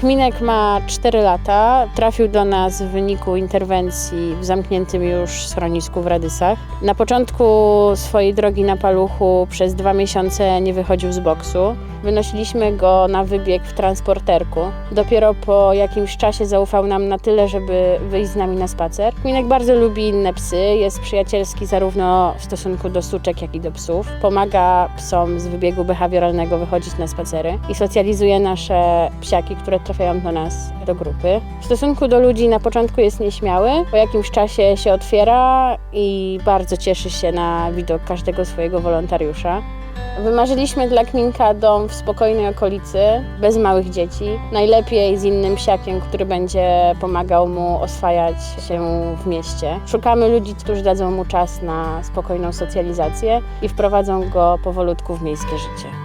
Kminek ma 4 lata. Trafił do nas w wyniku interwencji w zamkniętym już schronisku w Radysach. Na początku swojej drogi na paluchu przez dwa miesiące nie wychodził z boksu. Wynosiliśmy go na wybieg w transporterku. Dopiero po jakimś czasie zaufał nam na tyle, żeby wyjść z nami na spacer. Kminek bardzo lubi inne psy, jest przyjacielski zarówno w stosunku do suczek, jak i do psów. Pomaga psom z wybiegu behawioralnego wychodzić na spacery i socjalizuje nasze psiaki, które trafiają do nas do grupy. W stosunku do ludzi na początku jest nieśmiały, po jakimś czasie się otwiera i bardzo cieszy się na widok każdego swojego wolontariusza. Wymarzyliśmy dla Kminka dom w spokojnej okolicy, bez małych dzieci. Najlepiej z innym psiakiem, który będzie pomagał mu oswajać się w mieście. Szukamy ludzi, którzy dadzą mu czas na spokojną socjalizację i wprowadzą go powolutku w miejskie życie.